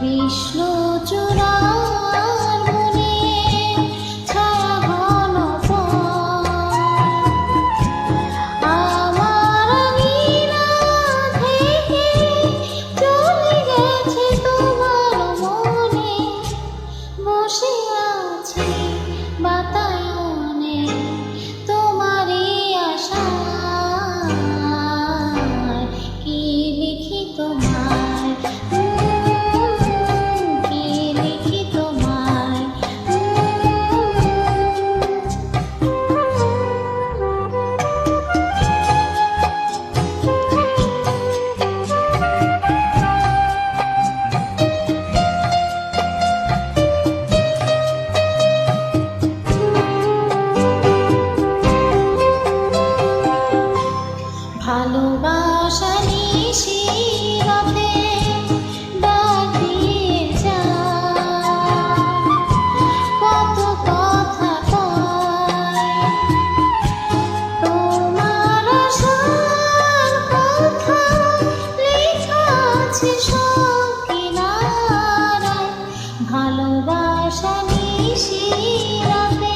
কৃষ্ণ ভালোবাসা নিশিরাতে